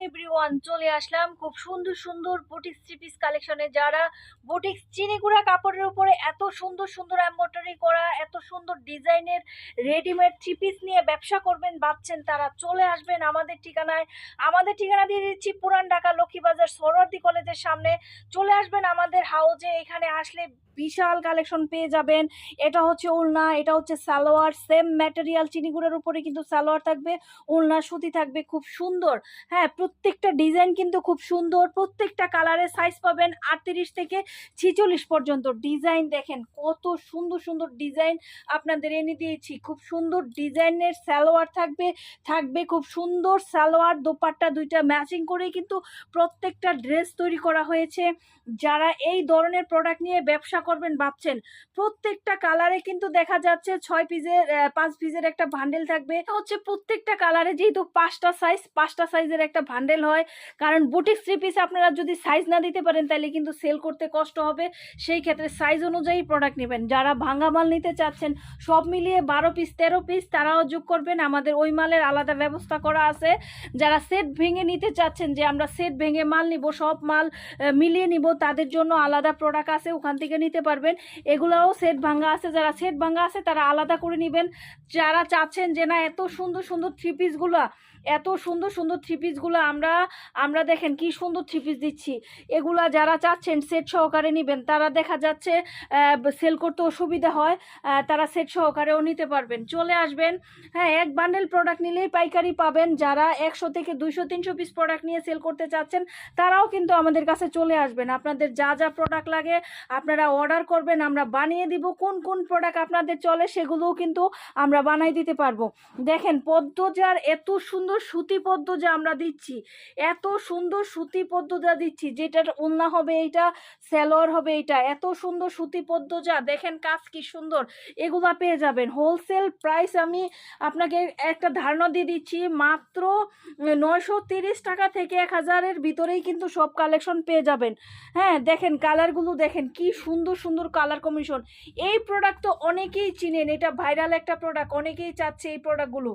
Everyone চলে আসলাম খুব সুন্দর সুন্দর বুটিক্স থ্রি কালেকশনে যারা বুটিক্স চিনিগুড়া কাপড়ের উপরে এত সুন্দর সুন্দর এম্ব্রয়ডারি করা, এত সুন্দর ডিজাইনের রেডিমেড থ্রি নিয়ে ব্যবসা করবেন, ভাবছেন তারা চলে আসবেন আমাদের ঠিকানায়। আমাদের ঠিকানা দিয়ে দিচ্ছি পুরান ঢাকা লক্ষ্মীবাজার সরোয়ার্দি কলেজের সামনে। চলে আসবেন আমাদের হাউজে এখানে আসলে বিশাল কালেকশন পেয়ে যাবেন। এটা হচ্ছে উলনা, এটা হচ্ছে সালোয়ার সেম ম্যাটেরিয়াল চিনিগুড়ার উপরে কিন্তু সালোয়ার থাকবে উলনা সুতি থাকবে, খুব সুন্দর। হ্যাঁ প্রত্যেকটা ডিজাইন কিন্তু খুব সুন্দর, প্রত্যেকটা কালারের সাইজ পাবেন আটত্রিশ থেকে ছিচল্লিশ পর্যন্ত। ডিজাইন দেখেন, কত সুন্দর সুন্দর ডিজাইন আপনাদের এনে দিয়েছি। খুব সুন্দর ডিজাইনের সালোয়ার থাকবে থাকবে খুব সুন্দর সালোয়ার, দোপাট্টা দুইটা ম্যাচিং করেই কিন্তু প্রত্যেকটা ড্রেস তৈরি করা হয়েছে। যারা এই ধরনের প্রোডাক্ট নিয়ে ব্যবসা করবেন ভাবছেন। প্রত্যেকটা কালারে কিন্তু দেখা যাচ্ছে ছয় পিসের পাঁচ পিসের একটা ভান্ডেল থাকবে। হচ্ছে প্রত্যেকটা কালারে যেহেতু পাঁচটা সাইজ পাঁচটা সাইজের একটা ভান্ডেল হয়। কারণ বুটিক থ্রি পিস আপনারা যদি সাইজ না দিতে পারেন, তাহলে কিন্তু সেল করতে কষ্ট হবে। সেই ক্ষেত্রে সাইজ অনুযায়ী প্রোডাক্ট নেবেন। যারা ভাঙা মাল নিতে চাচ্ছেন, সব মিলিয়ে বারো পিস তেরো পিস তারাও যোগ করবেন। আমাদের ওই মালের আলাদা ব্যবস্থা করা আছে। যারা সেট ভেঙে নিতে চাচ্ছেন, যে আমরা সেট ভেঙে মাল নিব, সব মাল মিলিয়ে নিব, তাদের জন্য আলাদা প্রোডাক্ট আছে। ওখান থেকে নিতে পারবেন। এগুলোও সেট ভাঙ্গা আছে, যারা সেট ভাঙ্গা আছে তারা আলাদা করে নেবেন। যারা চাচ্ছেন যে না, এত সুন্দর সুন্দর থ্রি পিসগুলো এত সুন্দর সুন্দর থ্রি পিসগুলো আমরা আমরা দেখেন কি সুন্দর থ্রি পিস দিচ্ছি। এগুলা যারা চাচ্ছেন সেট সহকারে নেবেন, তারা দেখা যাচ্ছে সেল করতে অসুবিধা হয় তারা সেট সহকারেও নিতে পারবেন। চলে আসবেন হ্যাঁ এক বান্ডেল প্রোডাক্ট নিলেই পাইকারি পাবেন। যারা একশো থেকে দুইশো, তিনশো পিস প্রোডাক্ট নিয়ে সেল করতে চাচ্ছেন, তারাও কিন্তু আমাদের কাছে চলে আসবেন। আপনাদের যা যা প্রোডাক্ট লাগে, আপনারা অর্ডার করবেন, আমরা বানিয়ে দিব। কোন কোন প্রোডাক্ট আপনাদের চলে সেগুলোও কিন্তু আমরা বানাই দিতে পারব। দেখেন পদ্মজার এত সুন্দর সুতি পদ্মজা আমরা দিচ্ছি, এত সুন্দর সুতি পদ্মজা দিচ্ছি, যেটার ওন্না হবে এইটা স্যালোয়ার হবে এইটা, এত সুন্দর সুতি পদ্মজা দেখেন কাজ কি সুন্দর। এগুলা পেয়ে যাবেন। হোলসেল প্রাইস আমি আপনাকে একটা ধারণা দিয়ে দিচ্ছি, মাত্র নয়শো টাকা থেকে এক হাজারের ভিতরেই কিন্তু সব কালেকশন পেয়ে যাবেন। হ্যাঁ দেখেন কালারগুলো দেখেন, কি সুন্দর সুন্দর সুন্দর কালার কমিশন এই প্রোডাক্ট তো অনেকেই চিনেন, এটা ভাইরাল একটা প্রোডাক্ট অনেকেই চাচ্ছে এই প্রোডাক্টগুলো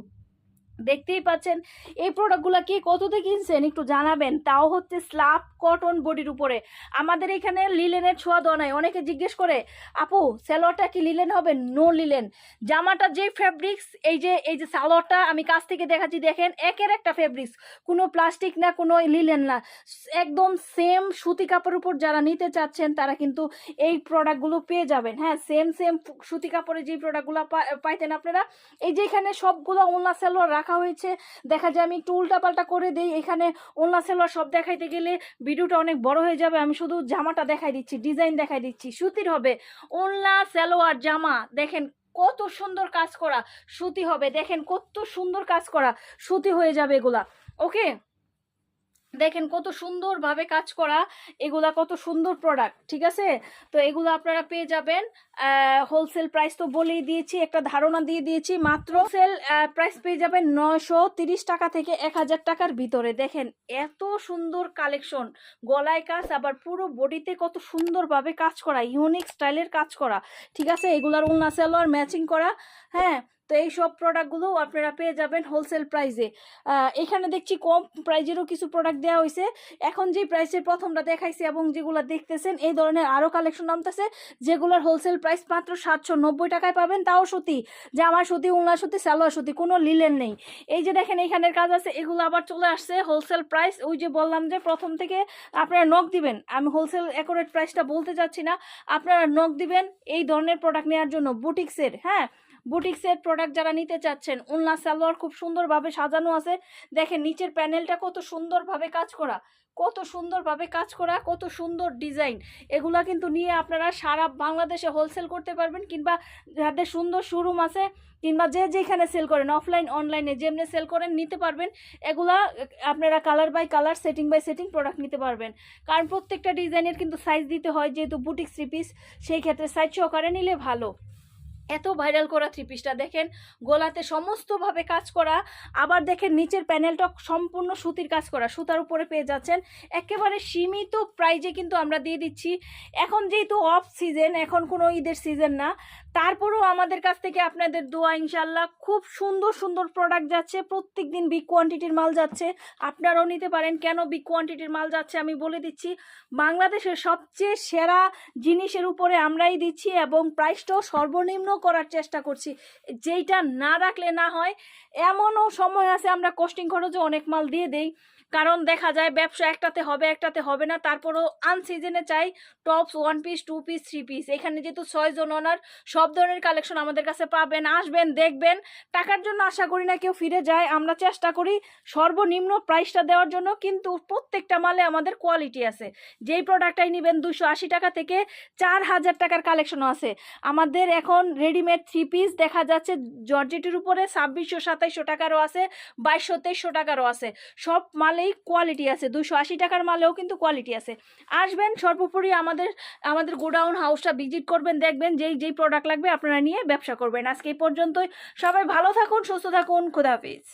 দেখতেই পাচ্ছেন, এই প্রোডাক্টগুলো কি কততে কিনছেন একটু জানাবেন। তাও হচ্ছে স্লাব কটন বডির উপরে। আমাদের এখানে লিলেনের ছোঁয়া দেওয়া নাই। অনেকে জিজ্ঞেস করে, আপু স্যালোয়ারটা কি লিলেন হবে? নো লিলেন জামাটা যে ফেব্রিক্স এই যে এই যে সালোয়ারটা আমি কাছ থেকে দেখাচ্ছি, দেখেন, একের একটা ফেব্রিক্স কোনো প্লাস্টিক না, কোনো লিলেন না। একদম সেম সুতি কাপড়ের উপর যারা নিতে চাচ্ছেন, তারা কিন্তু এই প্রোডাক্টগুলো পেয়ে যাবেন। হ্যাঁ সেম সেম সুতি কাপড়ে যে প্রোডাক্টগুলো পাইতেন আপনারা, এই যে এখানে সবগুলো ওলনা সেলোয়ার রাখা হয়েছে। দেখা যায় আমি একটু উল্টাপাল্টা করে দিই। এখানে ওলনা সেলোয়ার সব দেখাইতে গেলে ভিডিওটা অনেক বড় হয়ে যাবে। আমি শুধু জামাটা দেখাই দিচ্ছি, ডিজাইন দেখাই দিচ্ছি। সুতির হবে ওলনা সেলোয়ার জামা। দেখেন কত সুন্দর কাজ করা। সুতি হবে। দেখেন কত সুন্দর কাজ করা। সুতি হয়ে যাবে এগুলা। ওকে? দেখেন কত সুন্দরভাবে কাজ করা, এগুলা কত সুন্দর প্রোডাক্ট ঠিক আছে? তো এগুলো আপনারা পেয়ে যাবেন। হোলসেল প্রাইস তো বলেই দিয়েছি, একটা ধারণা দিয়ে দিয়েছি, মাত্র সেল প্রাইস পেয়ে যাবেন তিরিশ টাকা থেকে এক হাজার টাকার ভিতরে। দেখেন এত সুন্দর কালেকশন গলায় কাজ, আবার পুরো বডিতে কত সুন্দরভাবে কাজ করা ইউনিক স্টাইলের কাজ করা, ঠিক আছে? এগুলার উন্না সেলোয়ার ম্যাচিং করা হ্যাঁ? তো এই সব প্রোডাক্টগুলো আপনারা পেয়ে যাবেন হোলসেল প্রাইসে এখানে দেখছি কম প্রাইজেরও কিছু প্রোডাক্ট দেওয়া হয়েছে এখন যে প্রাইসের প্রথমটা দেখাইছে এবং যেগুলো দেখতেছেন, এই ধরনের আরও কালেকশন নামতেছে যেগুলোর হোলসেল প্রাইস মাত্র সাতশো নব্বই টাকায় পাবেন, তাও সুতি। জামা সতী, উলনা সুতি, সালোয়ার সতী, কোনো লিলেন নেই। এই যে দেখেন, এখানের কাজ আছে, এগুলো আবার চলে আসছে হোলসেল প্রাইস ওই যে বললাম যে প্রথম থেকে আপনারা নখ দিবেন। আমি হোলসেল অ্যাকোরেট প্রাইসটা বলতে চাচ্ছি না। আপনারা নখ দিবেন এই ধরনের প্রোডাক্ট নেওয়ার জন্য বুটিক্সের হ্যাঁ? বুটিক্সের প্রোডাক্ট যারা নিতে চাচ্ছেন, উলনা সালোয়ার খুব সুন্দরভাবে সাজানো আছে। দেখেন নিচের প্যানেলটা কত সুন্দরভাবে কাজ করা, কত সুন্দরভাবে কাজ করা, কত সুন্দর ডিজাইন এগুলা কিন্তু নিয়ে আপনারা সারা বাংলাদেশে হোলসেল করতে পারবেন কিংবা যাদের সুন্দর শোরুম আছে কিংবা যে যেখানে সেল করেন অফলাইন অনলাইনে যেমনি সেল করেন, নিতে পারবেন। এগুলা আপনারা colour by colour setting by setting product নিতে পারবেন। কারণ প্রত্যেকটা ডিজাইনের কিন্তু সাইজ দিতে হয়, যেহেতু বুটিক থ্রি পিস সেই ক্ষেত্রে সাইজ সহকারে নিলে ভালো। এত ভাইরাল করা থ্রি পিসটা দেখেন, গোলাতে সমস্তভাবে কাজ করা, আবার দেখেন নিচের প্যানেলটা সম্পূর্ণ সুতির কাজ করা, সুতার উপরে পেয়ে যাচ্ছেন, একেবারে সীমিত প্রাইজে কিন্তু আমরা দিয়ে দিচ্ছি। এখন যেহেতু অফ সিজন এখন কোনো ঈদের সিজন না, তারপরেও আমাদের কাছ থেকে আপনাদের দোয়া ইনশাল্লাহ খুব সুন্দর সুন্দর প্রোডাক্ট যাচ্ছে প্রত্যেক দিন বিগ কোয়ান্টিটির মাল যাচ্ছে, আপনারাও নিতে পারেন, কেন বিগ কোয়ান্টিটির মাল যাচ্ছে আমি বলে দিচ্ছি, বাংলাদেশের সবচেয়ে সেরা জিনিসের উপরে আমরাই দিচ্ছি এবং প্রাইসটাও সর্বনিম্ন করার চেষ্টা করছি। যেইটা না রাখলে না হয়, এমনও সময় আছে আমরা কস্টিং খরচে অনেক মাল দিয়ে দেই। কারণ দেখা যায় ব্যবসা একটাতে হবে একটাতে হবে না। তারপরও আনসিজনে চাই tops one piece two piece three piece এখানে যেহেতু ছয়জন ওনার সব ধরনের কালেকশন আমাদের কাছে পাবেন, আসবেন, দেখবেন। টাকার জন্য আশা করি না কেউ ফিরে যায়। আমরা চেষ্টা করি সর্বনিম্ন প্রাইসটা দেওয়ার জন্য, কিন্তু প্রত্যেকটা মালে আমাদের কোয়ালিটি আছে। যেই প্রোডাক্টটাই নেবেন দুশো আশি টাকা থেকে চার হাজার টাকার কালেকশনও আছে। আমাদের এখন রেডিমেড থ্রি পিস দেখা যাচ্ছে। জর্জেটের উপরে ছাব্বিশশো, সাতাইশশো টাকারও আছে, বাইশশো, তেইশশো টাকারও আছে। সব মালেই কোয়ালিটি আছে। দুশো আশি টাকার মালেও কিন্তু কোয়ালিটি আছে। আসবেন সর্বোপরি আমাদের আমাদের গোডাউন হাউসটা ভিজিট করবেন, দেখবেন যেই যেই প্রোডাক্ট লাগবে আপনারা নিয়ে ব্যবসা করবেন। আজকে এই পর্যন্তই। সবাই ভালো থাকুন, সুস্থ থাকুন। খুদাহাফিজ